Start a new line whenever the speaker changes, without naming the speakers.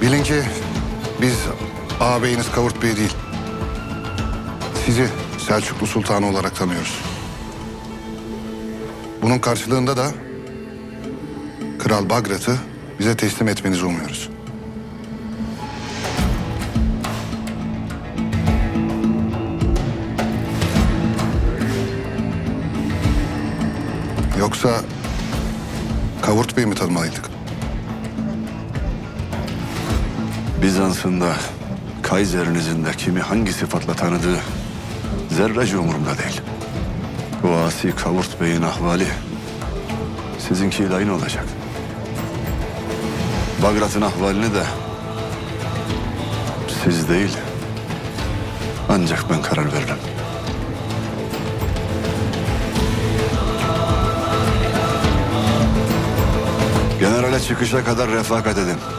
Bilin ki biz ağabeyiniz Kavurt Bey değil. Sizi Selçuklu Sultanı olarak tanıyoruz. Bunun karşılığında da Kral Bagrat'ı bize teslim etmenizi umuyoruz. Yoksa Kavurt Bey mi tanımalıydık?
Bizans'ın da Kaiser'inizin de kimi hangi sıfatla tanıdığı zerrece umurumda değil. Bu asi Kavurt Bey'in ahvali sizinkiyle aynı olacak. Bagrat'ın ahvalini de siz değil ancak ben karar veririm. Generale çıkışa kadar refakat edin.